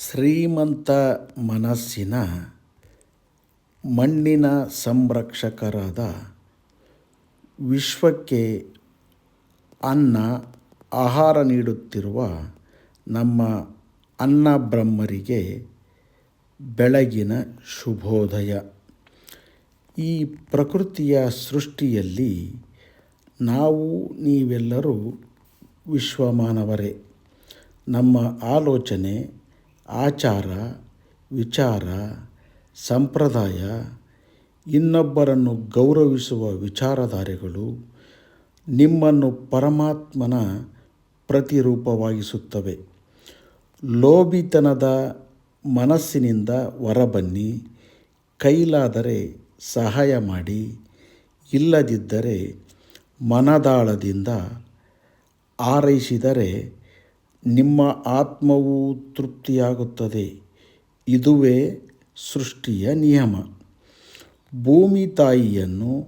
ಶ್ರೀಮಂತ ಮನಸ್ಸಿನ ಮಣ್ಣಿನ ಸಂರಕ್ಷಕರಾದ ವಿಶ್ವಕ್ಕೆ ಅನ್ನ, ಆಹಾರ ನೀಡುತ್ತಿರುವ ನಮ್ಮ ಅನ್ನಬ್ರಹ್ಮರಿಗೆ ಬೆಳಗಿನ ಶುಭೋದಯ. ಈ ಪ್ರಕೃತಿಯ ಸೃಷ್ಟಿಯಲ್ಲಿ ನಾವು ನೀವೆಲ್ಲರೂ ವಿಶ್ವಮಾನವರೇ. ನಮ್ಮ ಆಲೋಚನೆ ಆಚಾರ, ವಿಚಾರ, ಸಂಪ್ರದಾಯ, ಇನ್ನೊಬ್ಬರನ್ನು ಗೌರವಿಸುವ ವಿಚಾರಧಾರೆಗಳು ನಿಮ್ಮನ್ನು ಪರಮಾತ್ಮನ ಪ್ರತಿರೂಪವಾಗಿಸುತ್ತವೆ. ಲೋಭಿತನದ ಮನಸ್ಸಿನಿಂದ ಹೊರಬನ್ನಿ, ಕೈಲಾದರೆ ಸಹಾಯ ಮಾಡಿ, ಇಲ್ಲದಿದ್ದರೆ ಮನದಾಳದಿಂದ ಹಾರೈಸಿದರೆ ನಿಮ್ಮ ಆತ್ಮವು ತೃಪ್ತಿಯಾಗುತ್ತದೆ. ಇದುವೇ ಸೃಷ್ಟಿಯ ನಿಯಮ. ಭೂಮಿ ತಾಯಿಯನ್ನು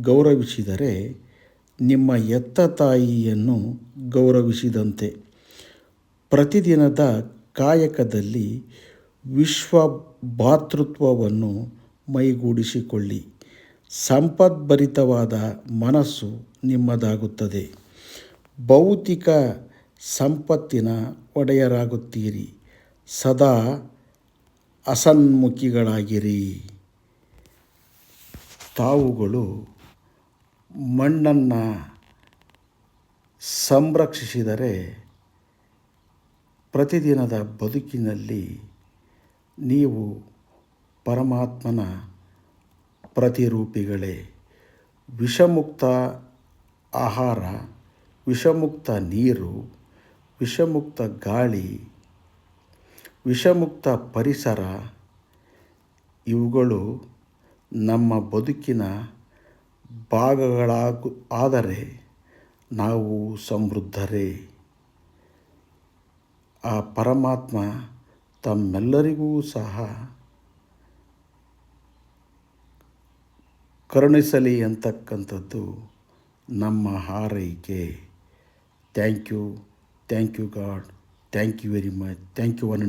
ಗೌರವಿಸಿದರೆ ನಿಮ್ಮ ಎತ್ತ ತಾಯಿಯನ್ನು ಗೌರವಿಸಿದಂತೆ. ಪ್ರತಿದಿನದ ಕಾಯಕದಲ್ಲಿ ವಿಶ್ವ ಭಾತೃತ್ವವನ್ನು ಮೈಗೂಡಿಸಿಕೊಳ್ಳಿ. ಸಂಪದ್ಭರಿತವಾದ ಮನಸ್ಸು ನಿಮ್ಮದಾಗುತ್ತದೆ. ಭೌತಿಕ ಸಂಪತ್ತಿನ ಒಡೆಯರಾಗುತ್ತೀರಿ. ಸದಾ ಅಸನ್ಮುಖಿಗಳಾಗಿರಿ. ತಾವುಗಳು ಮಣ್ಣನ್ನು ಸಂರಕ್ಷಿಸಿದರೆ ಪ್ರತಿದಿನದ ಬದುಕಿನಲ್ಲಿ ನೀವು ಪರಮಾತ್ಮನ ಪ್ರತಿರೂಪಿಗಳೇ. ವಿಷಮುಕ್ತ ಆಹಾರ, ವಿಷಮುಕ್ತ ನೀರು ವಿಷಮುಕ್ತ ಗಾಳಿ, ವಿಷಮುಕ್ತ ಪರಿಸರ, ಇವುಗಳು ನಮ್ಮ ಬದುಕಿನ ಭಾಗಗಳಾಗು, ಆದರೆ ನಾವು ಸಮೃದ್ಧರೇ. ಆ ಪರಮಾತ್ಮ ತಮ್ಮೆಲ್ಲರಿಗೂ ಸಹ ಕರುಣಿಸಲಿ ಅಂತಕ್ಕಂಥದ್ದು ನಮ್ಮ ಹಾರೈಕೆ. Thank you. Thank you, God. Thank you very much. Thank you, one and